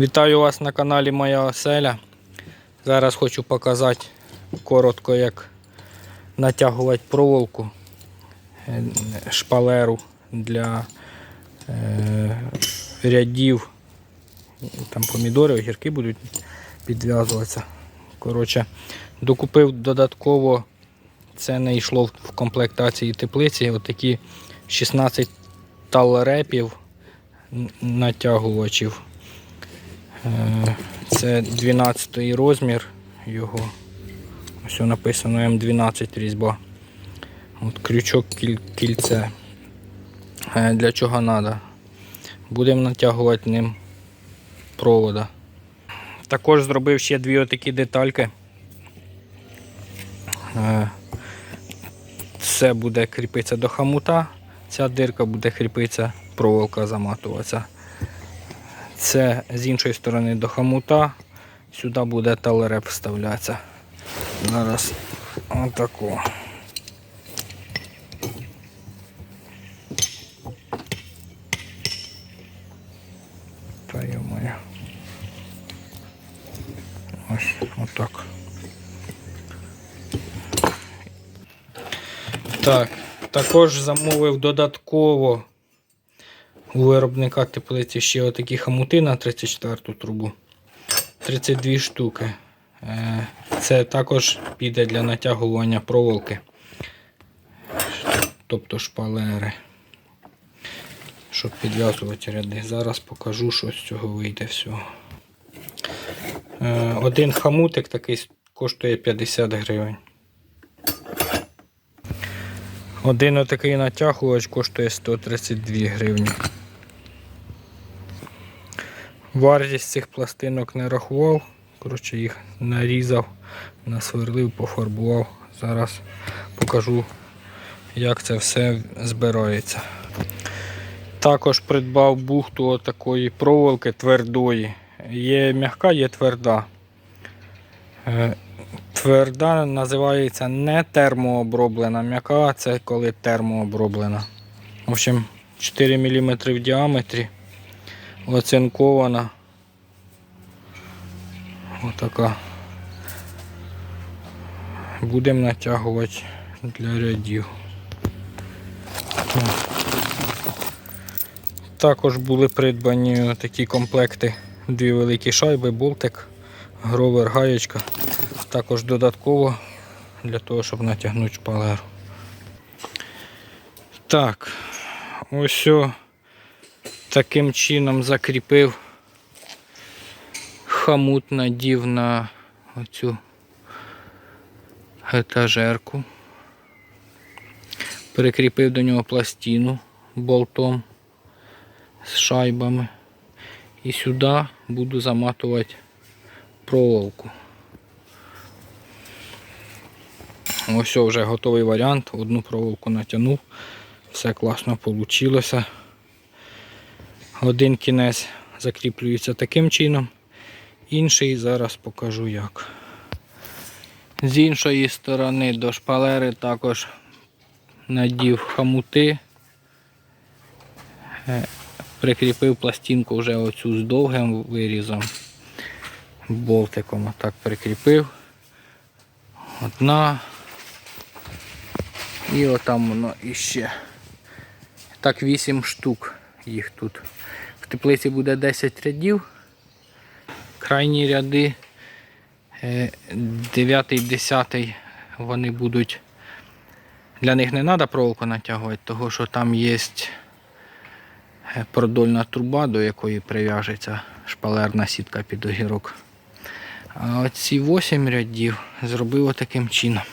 Вітаю вас на каналі Моя Оселя. Зараз хочу показати коротко, як натягувати проволоку е, шпалеру для е, рядів. Там помідори, огірки будуть підв'язуватися. Коротше, докупив додатково, це не йшло в комплектації теплиці, отакі 16 талрепів натягувачів. Це 12 розмір його. Ось написано М12 різьба. От крючок кіль- кільце. Е, Для чого треба? Будемо натягувати ним провода. Також зробив ще дві отакі детальки. Це буде кріпитися до хамута, ця дирка буде кріпитися, проволока заматуватися. Це з іншої сторони до хамута. Сюди буде талереп вставлятися. Зараз отако. Та йомаю. Ось отак. Так, також замовив додатково у виробника теплиці ще отакі хамути на 34 трубу. 32 штуки. Е, Це також піде для натягування проволоки. Тобто шпалери. Щоб підв'язувати ряди. Зараз покажу, що з цього вийде всього. Е, Один хамутик такий коштує 50 гривень. Один отакий натягувач коштує 132 гривні. Вартість цих пластинок не рахував. Коротше, їх нарізав, насверлив, пофарбував. Зараз покажу, як це все збирається. Також придбав бухту такої проволоки твердої. Є м'яка, є тверда. Е, Тверда називається не термооброблена. М'яка це коли термооброблена. В общем, 4 мм в діаметрі. Оцинкована. Отака. Будемо натягувати для рядів. Також були придбані такі комплекти, дві великі шайби, болтик, гровер, гаєчка. Також додатково для того, щоб натягнути шпалеру. Так, ось о, таким чином закріпив хамут надів на оцю етажерку. Прикріпив до нього пластину болтом з шайбами. І сюди буду заматувати проволоку. Ось вже готовий варіант. Одну проволоку натягнув. Все класно вийшло. Один кінець закріплюється таким чином. Інший зараз покажу як. З іншої сторони до шпалери також надів хамути. Е, Прикріпив пластинку вже оцю з довгим вирізом. Болтиком отак прикріпив. Одна. І отам воно іще. Так 8 штук їх тут. Теплиці буде 10 рядів. Крайні ряди 9-10 вони будуть. Для них не треба проволоку натягувати, тому що там є продольна труба, до якої прив'яжеться шпалерна сітка під огірок. А оці 8 рядів зробив таким чином.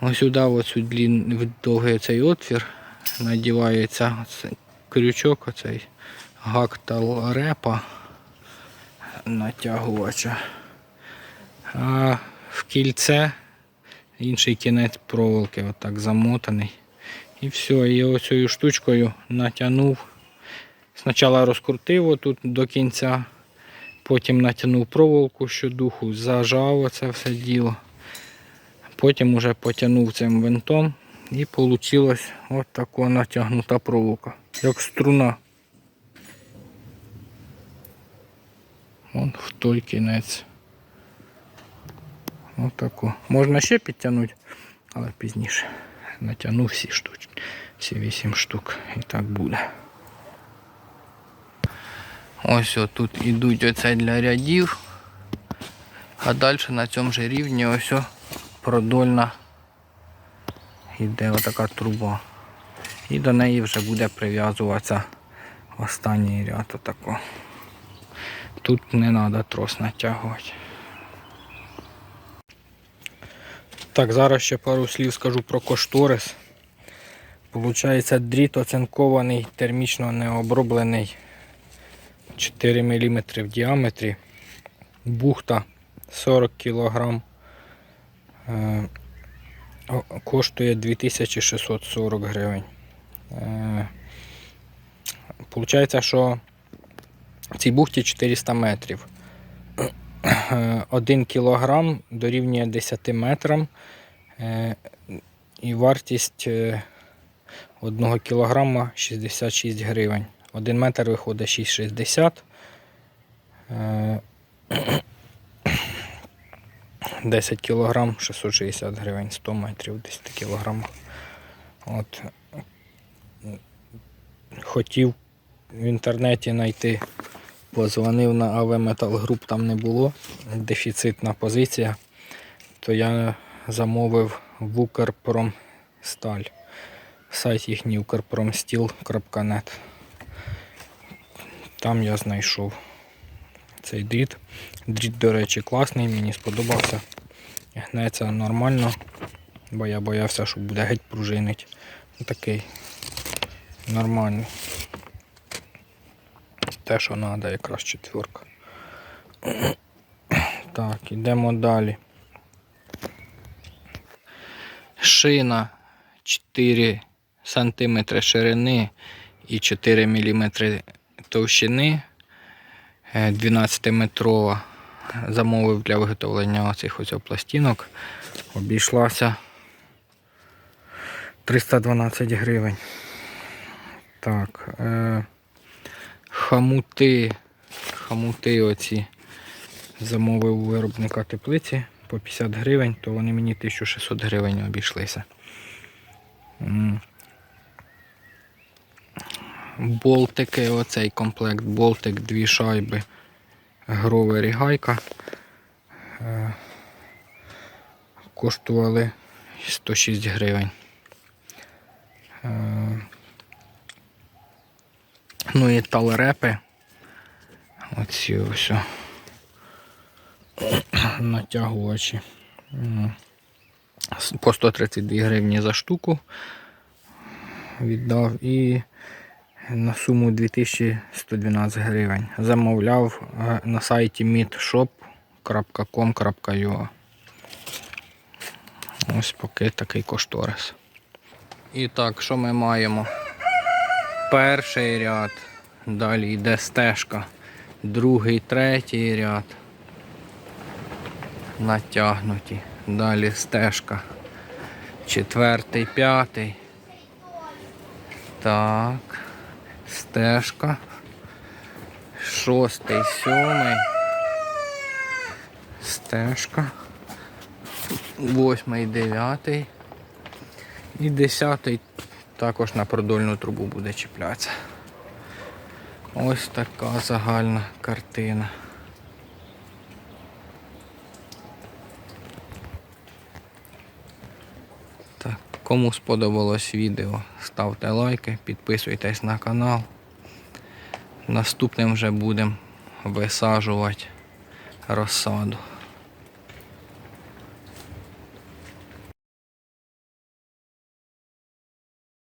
Ось сюди, в довгий цей отвір, надівається крючок, оцей гактал репа натягувача. А в кільце інший кінець проволоки отак замотаний. І все, і оцією штучкою натягнув. Спочатку розкрутив отут до кінця, потім натягнув проволоку щодуху, зажав оце все діло. Потім уже потягнув цим винтом і вийшла от така натягнута проволока, як струна. Вон в той кінець. Отаку. Можна ще підтягнути, але пізніше. Натягну всі штучки. Всі вісім штук. І так буде. Ось тут ідуть оце для рядів. А далі на цьому ж рівні ось продольна йде отака труба. І до неї вже буде прив'язуватися останній ряд отако. Тут не треба трос натягувати. Так, зараз ще пару слів скажу про кошторис. Получається дріт оцинкований, термічно не оброблений 4 мм в діаметрі. Бухта 40 кг. Е, коштує 2640 гривень. Е, Получається, що в цій бухті 400 метрів. 1 кілограм дорівнює 10 метрам. Е, І вартість 1 кілограма 66 гривень. 1 метр виходить 6,60. Е, 10 кілограм 660 гривень, 100 метрів 10 кілограмах. От. Хотів в інтернеті знайти, позвонив на АВ Metal Group, там не було. Дефіцитна позиція. То я замовив в Укрпромсталь. Сайт їхній ukrpromsteel.net. Там я знайшов цей дріт. Дріт, до речі, класний, мені сподобався. Гнеться нормально, бо я боявся, що буде геть пружинить. Такий нормальний. Те, що треба, якраз четверка. Так, ідемо далі. Шина 4 см ширини і 4 мм товщини. 12-метрова. Замовив для виготовлення оцих ось пластинок. Обійшлася 312 гривень. Так. Е, хамути. Хамути оці замовив у виробника теплиці по 50 гривень, то вони мені 1600 гривень обійшлися. Болтики, оцей комплект, болтик, дві шайби, гровер і гайка. Е, Коштували 106 гривень. Ну і талрепи. Оці ось. Натягувачі. По 132 гривні за штуку віддав і на суму 2112 гривень. Замовляв е, на сайті meetshop.com.ua Ось поки такий кошторис. І так, що ми маємо? Перший ряд, далі йде стежка, другий, третій ряд. Натягнуті. Далі стежка. Четвертий, п'ятий. Так. Стежка. Шостий, сьомий. Стежка. Восьмий, дев'ятий. І десятий також на продольну трубу буде чіплятися. Ось така загальна картина. Так, кому сподобалось відео, ставте лайки, підписуйтесь на канал. Наступним вже будемо висаджувати розсаду.